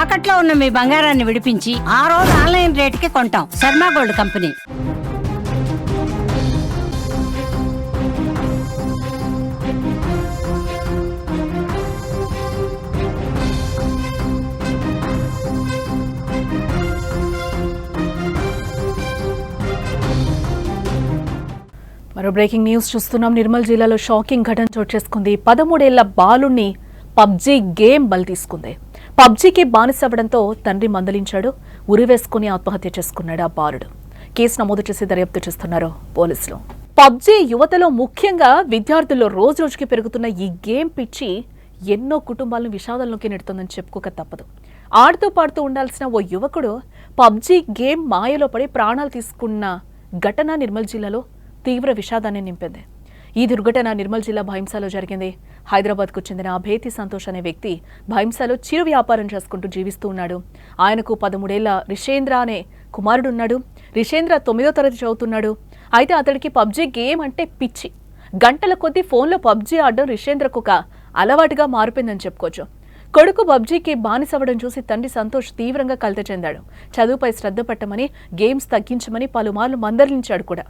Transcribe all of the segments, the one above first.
తాకట్లో ఉన్న మీ బంగారాన్ని విడిపించి ఆ రోజు ఆన్లైన్ రేటుకి కొంటాం. Sharma gold company. మరో బ్రేకింగ్ న్యూస్ చూస్తున్నాం. నిర్మల్ జిల్లాలో షాకింగ్ ఘటన చోటు చేసుకుంది. పదమూడేళ్ళ బాలుణ్ణి పబ్జీ గేమ్ బలి తీసుకుంది. పబ్జీకి బానిసవ్వడంతో తండ్రి మందలించాడు. ఉరివేసుకుని ఆత్మహత్య చేసుకున్నాడు ఆ బాలుడు. కేసు నమోదు చేసి దర్యాప్తు చేస్తున్నారు పోలీసులు. పబ్జీ యువతలో ముఖ్యంగా విద్యార్థుల్లో రోజు రోజుకి పెరుగుతున్న ఈ గేమ్ పిచ్చి ఎన్నో కుటుంబాలను విషాదంలోకి నెడుతుందని చెప్పుకోక తప్పదు. ఆడుతూ పాడుతూ ఉండాల్సిన ఓ యువకుడు పబ్జీ గేమ్ మాయలో పడి ప్రాణాలు తీసుకున్న ఘటన నిర్మల్ జిల్లాలో తీవ్ర విషాదాన్ని నింపింది. ఈ దుర్ఘటన నిర్మల్ జిల్లా భైంసాలో జరిగింది. హైదరాబాద్కు చెందిన అభేతి సంతోష్ అనే వ్యక్తి భైంసాలో చిరు వ్యాపారం చేసుకుంటూ జీవిస్తూ ఉన్నాడు. ఆయనకు పదమూడేళ్ళ రిషేంద్ర అనే కుమారుడున్నాడు. రిషేంద్ర తొమ్మిదో తరగతి చదువుతున్నాడు. అయితే అతడికి పబ్జీ గేమ్ అంటే పిచ్చి. గంటల కొద్దీ ఫోన్లో పబ్జీ ఆడడం రిషేంద్రకు ఒక అలవాటుగా మారిపోయిందని చెప్పుకోవచ్చు. కొడుకు పబ్జీకి బానిసవ్వడం చూసి తండ్రి సంతోష్ తీవ్రంగా కలత చెందాడు. చదువుపై శ్రద్ధ పట్టమని గేమ్స్ తగ్గించమని పలుమార్లు మందలించాడు కూడా.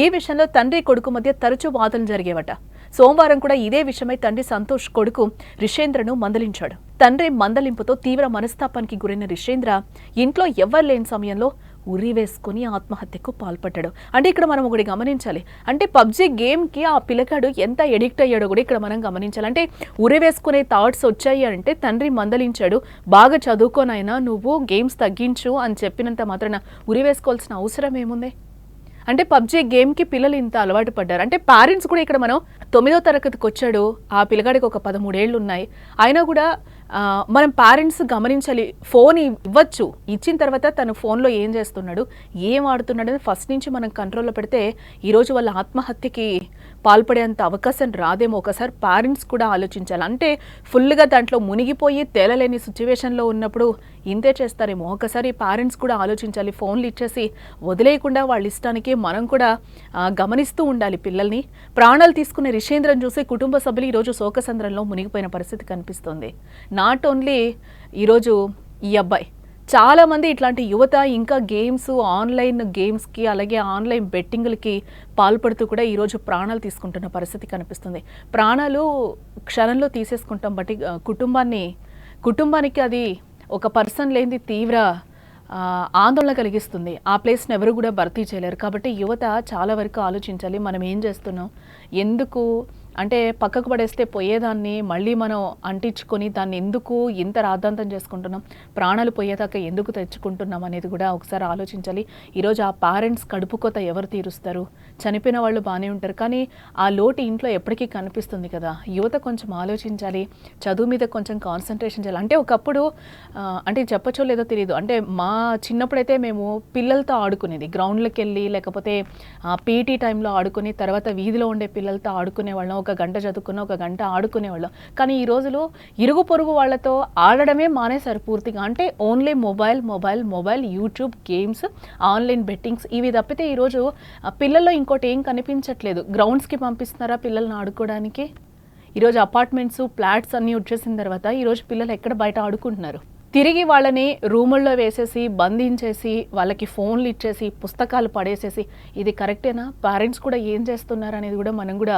ఈ విషయంలో తండ్రి కొడుకు మధ్య తరచూ వాదనలు జరిగేవట? సోమవారం కూడా ఇదే విషయమై తండ్రి సంతోష్ కొడుకు రిషేంద్రను మందలించాడు. తండ్రి మందలింపుతో తీవ్ర మనస్తాపానికి గురైన రిషేంద్ర ఇంట్లో ఎవ్వరు లేని సమయంలో ఉరి వేసుకొని ఆత్మహత్యకు పాల్పడ్డాడు. అంటే ఇక్కడ మనం ఒకటి గమనించాలి. అంటే పబ్జీ గేమ్కి ఆ పిల్లగాడు ఎంత ఎడిక్ట్ అయ్యాడో కూడా ఇక్కడ మనం గమనించాలి. అంటే ఉరి వేసుకునే థాట్స్ వచ్చాయి అంటే తండ్రి మందలించాడు. బాగా చదువుకోనైనా నువ్వు గేమ్స్ తగ్గించు అని చెప్పినంత మాత్రాన ఉరి వేసుకోవాల్సిన అవసరం ఏముంది? అంటే పబ్జీ గేమ్కి పిల్లలు ఇంత అలవాటు పడ్డారు. అంటే పేరెంట్స్ కూడా ఇక్కడ మనం తొమ్మిదో తరగతికి వచ్చాడు. ఆ పిల్లగాడికి ఒక పదమూడేళ్ళు ఉన్నాయి అయినా కూడా మనం పేరెంట్స్ గమనించాలి ఫోన్ ఇవ్వచ్చు. ఇచ్చిన తర్వాత తను ఫోన్లో ఏం చేస్తున్నాడు ఏం ఆడుతున్నాడు అని ఫస్ట్ నుంచి మనం కంట్రోల్లో పెడితే ఈరోజు వాళ్ళ ఆత్మహత్యకి పాల్పడేంత అవకాశం రాదేమో. ఒకసారి పేరెంట్స్ కూడా ఆలోచించాలి. అంటే ఫుల్గా దాంట్లో మునిగిపోయి తేలలేని సిచ్యువేషన్లో ఉన్నప్పుడు ఇంతే చేస్తారేమో. ఒకసారి పేరెంట్స్ కూడా ఆలోచించాలి. ఫోన్లు ఇచ్చేసి వదిలేయకుండా వాళ్ళ ఇష్టానికి మనం కూడా గమనిస్తూ ఉండాలి పిల్లల్ని. ప్రాణాలు తీసుకునే రిషేంద్రం చూసి కుటుంబ సభ్యులు ఈరోజు శోకసంద్రంలో మునిగిపోయిన పరిస్థితి కనిపిస్తుంది. నాట్ ఓన్లీ ఈరోజు ఈ అబ్బాయి చాలామంది ఇట్లాంటి యువత ఇంకా గేమ్స్ ఆన్లైన్ గేమ్స్కి అలాగే ఆన్లైన్ బెట్టింగ్లకి పాల్పడుతూ కూడా ఈరోజు ప్రాణాలు తీసుకుంటున్న పరిస్థితి కనిపిస్తుంది. ప్రాణాలు క్షణంలో తీసేసుకుంటాం బట్టి కుటుంబాన్ని కుటుంబానికి అది ఒక పర్సన్ లేనిది తీవ్ర ఆందోళన కలిగిస్తుంది. ఆ ప్లేస్ని ఎవరు కూడా భర్తీ చేయలేరు. కాబట్టి యువత చాలా వరకు ఆలోచించాలి మనం ఏం చేస్తున్నాం? ఎందుకు అంటే పక్కకు పడేస్తే పోయేదాన్ని మళ్ళీ మనం అంటించుకొని దాన్ని ఎందుకు ఇంత రాద్ధాంతం చేసుకుంటున్నాం? ప్రాణాలు పోయేదాకా ఎందుకు తెచ్చుకుంటున్నాం అనేది కూడా ఒకసారి ఆలోచించాలి. ఈరోజు ఆ పేరెంట్స్ కడుపుకోత ఎవరు తీరుస్తారు? చనిపోయిన వాళ్ళు బాగానే ఉంటారు కానీ ఆ లోటు ఇంట్లో ఎప్పటికీ కనిపిస్తుంది కదా. యువత కొంచెం ఆలోచించాలి చదువు మీద కొంచెం కాన్సన్ట్రేషన్ చేయాలి. అంటే ఒకప్పుడు అంటే చెప్పచ్చో లేదో తెలియదు అంటే మా చిన్నప్పుడైతే మేము పిల్లలతో ఆడుకునేది. గ్రౌండ్లోకి వెళ్ళి లేకపోతే పీటీ టైంలో ఆడుకుని తర్వాత వీధిలో ఉండే పిల్లలతో ఆడుకునే వాళ్ళం. ఒక గంట చదువుకున్న ఒక గంట ఆడుకునేవాళ్ళం. కానీ ఈ రోజులో ఇరుగు పొరుగు వాళ్ళతో ఆడడమే మానేశారు పూర్తిగా. అంటే only mobile mobile mobile YouTube games online bettings ఇవి తప్పితే ఈరోజు పిల్లల్లో ఇంకోటి ఏం కనిపించట్లేదు. గ్రౌండ్స్కి పంపిస్తున్నారా పిల్లల్ని ఆడుకోవడానికి? ఈరోజు అపార్ట్మెంట్స్ ఫ్లాట్స్ అన్నీ వచ్చేసిన తర్వాత ఈరోజు పిల్లలు ఎక్కడ బయట ఆడుకుంటున్నారు? తిరిగి వాళ్ళని రూముల్లో వేసేసి బంధించేసి వాళ్ళకి ఫోన్లు ఇచ్చేసి పుస్తకాలు పడేసేసి ఇది కరెక్టేనా? పేరెంట్స్ కూడా ఏం చేస్తున్నారు అనేది కూడా మనం కూడా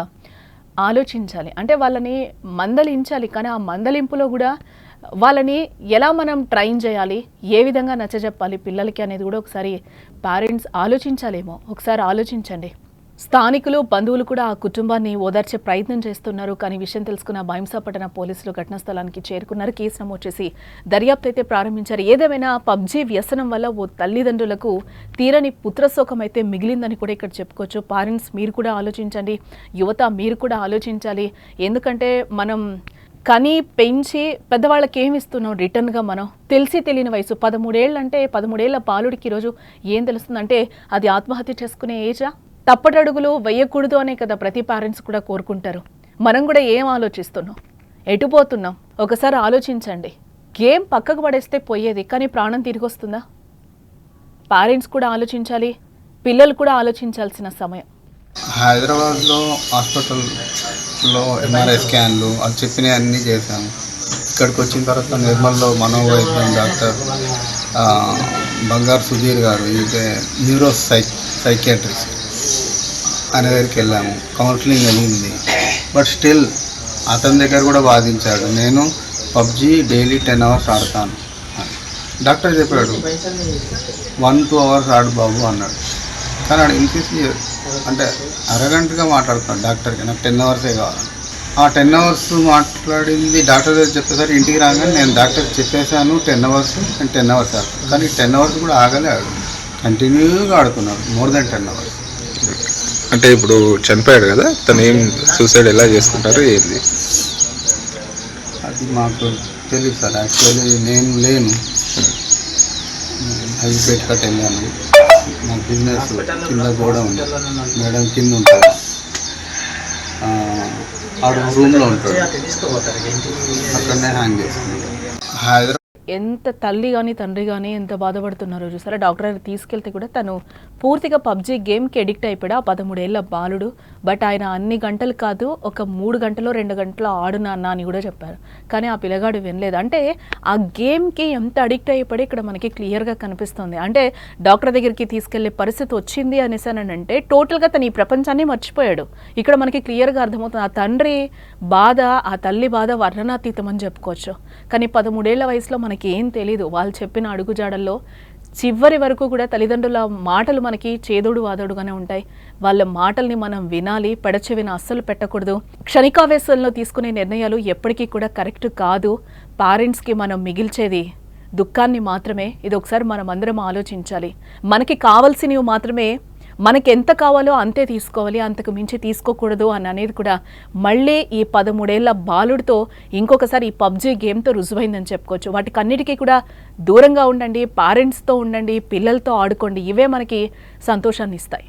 ఆలోచించాలి. అంటే వాళ్ళని మందలించాలి. కానీ ఆ మందలింపులో కూడా వాళ్ళని ఎలా మనం ట్రైన్ చేయాలి? ఏ విధంగా నచ్చజెప్పాలి? పిల్లలకి అనేది కూడా ఒకసారి పేరెంట్స్ ఆలోచించాలేమో. ఒకసారి ఆలోచించండి. స్థానికులు బంధువులు కూడా ఆ కుటుంబాన్ని ఓదార్చే ప్రయత్నం చేస్తున్నారు. కానీ విషయం తెలుసుకున్న భైంసాపట్టణ పోలీసులు ఘటనా స్థలానికి చేరుకున్నారు. కేసు నమోదు చేసి దర్యాప్తు అయితే ప్రారంభించారు. ఏదేమైనా పబ్జీ వ్యసనం వల్ల ఓ తల్లిదండ్రులకు తీరని పుత్రశోకం అయితే మిగిలిందని కూడా ఇక్కడ చెప్పుకోవచ్చు. పేరెంట్స్ మీరు కూడా ఆలోచించండి. యువత మీరు కూడా ఆలోచించాలి. ఎందుకంటే మనం కని పెంచి పెద్దవాళ్ళకి ఏమి ఇస్తున్నాం రిటర్న్గా మనం? తెలిసి తెలియని వయసు. పదమూడేళ్ళు అంటే పదమూడేళ్ళ బాలుడికి ఈరోజు ఏం తెలుస్తుందంటే అది ఆత్మహత్య చేసుకునే ఏజా తప్పటడుగులు వేయకూడదు అనే కదా ప్రతి పేరెంట్స్ కూడా కోరుకుంటారు. మనం కూడా ఏం ఆలోచిస్తున్నాం? ఎటు పోతున్నాం? ఒకసారి ఆలోచించండి. గేమ్ పక్కకు పడేస్తే పోయేది కానీ ప్రాణం తిరిగి వస్తుందా? పేరెంట్స్ కూడా ఆలోచించాలి పిల్లలు కూడా ఆలోచించాల్సిన సమయం. హైదరాబాద్లో హాస్పిటల్లో ఎంఆర్ఐ స్కాన్లు అది చెప్పినవి అన్నీ చేశాను ఇక్కడికి వచ్చిన తర్వాత నిర్మల్లో మనోవైద్యం డాక్టర్ బంగారు సుధీర్ గారు ఇది న్యూరో సై సైకియాట్రిస్ట్. ఆయన దగ్గరికి వెళ్ళాము. కౌన్సిలింగ్ అయ్యింది బట్ స్టిల్ అతని దగ్గర కూడా వాదించాడు. నేను పబ్జి డైలీ టెన్ అవర్స్ ఆడతాను. డాక్టర్ చెప్పాడు వన్ టూ అవర్స్ ఆడు బాబు అన్నాడు. కానీ ఆడు ఇంకేసి అంటే అరగంటగా మాట్లాడుతున్నాడు డాక్టర్కి. నాకు టెన్ అవర్సే కావాలి. ఆ టెన్ అవర్స్ మాట్లాడింది డాక్టర్ దగ్గర చెప్పేసరికి ఇంటికి రాగానే నేను డాక్టర్ చెప్పేశాను ten hours and ten hours ఆడుతాను కానీ టెన్ అవర్స్ కూడా ఆగలే ఆడు. కంటిన్యూగా ఆడుతున్నాడు మోర్ దెన్ టెన్ అవర్స్. అంటే ఇప్పుడు చనిపోయాడు కదా తను ఏం సూసైడ్ ఎలా చేసుకుంటారు ఏంది? అది మాకు తెలియదు సార్. యాక్చువల్లీ నేను లేను. హైపేట్ కట్ వెళ్ళాను నా బిజినెస్ కింద కూడా ఉంది. మేడం కింద ఉంటుంది ఆ, ఆడు రూమ్లో ఉంటాడు. అక్కడనే హ్యాంగ్ చేసుకున్నాడు హైదరాబాద్ ఎంత తల్లి కానీ తండ్రి కానీ ఎంత బాధపడుతున్నారో చూసారా? డాక్టర్ గారు తీసుకెళ్తే కూడా తను పూర్తిగా పబ్జి గేమ్కి ఎడిక్ట్ అయిపోయాడు ఆ పదమూడేళ్ళ బాలుడు. బట్ ఆయన అన్ని గంటలు కాదు ఒక మూడు గంటలో రెండు గంటలు ఆడునాన్న అని కూడా చెప్పారు. కానీ ఆ పిల్లగాడు వినలేదు. అంటే ఆ గేమ్కి ఎంత అడిక్ట్ అయిపోయి ఇక్కడ మనకి క్లియర్గా కనిపిస్తుంది. అంటే డాక్టర్ దగ్గరికి తీసుకెళ్ళే పరిస్థితి వచ్చింది అనేసి అని అంటే టోటల్గా తను ఈ ప్రపంచాన్ని మర్చిపోయాడు. ఇక్కడ మనకి క్లియర్గా అర్థమవుతుంది ఆ తండ్రి బాధ ఆ తల్లి బాధ వర్ణనాతీతం అని చెప్పుకోవచ్చు. కానీ పదమూడేళ్ళ వయసులో మనకి ఏం తెలియదు వాళ్ళు చెప్పిన అడుగుజాడల్లో చివరి వరకు కూడా తల్లిదండ్రుల మాటలు మనకి చేదోడు వాదోడుగానే ఉంటాయి. వాళ్ళ మాటల్ని మనం వినాలి పెడచెవిన అస్సలు పెట్టకూడదు. క్షణికావేశంలో తీసుకునే నిర్ణయాలు ఎప్పటికీ కూడా కరెక్ట్ కాదు. పేరెంట్స్కి మనం మిగిల్చేది దుఃఖాన్ని మాత్రమే. ఇది ఒకసారి మనం అందరం ఆలోచించాలి. మనకి కావాల్సినవి మాత్రమే మనకి ఎంత కావాలో అంతే తీసుకోవాలి అంతకు మించి తీసుకోకూడదు అని అనేది కూడా మళ్ళీ ఈ పదమూడేళ్ళ బాలుడితో ఇంకొకసారి ఈ పబ్జీ గేమ్తో రుజువైందని చెప్పుకోవచ్చు. వాటికి అన్నిటికీ కూడా దూరంగా ఉండండి పేరెంట్స్తో ఉండండి పిల్లలతో ఆడుకోండి ఇవే మనకి సంతోషాన్ని ఇస్తాయి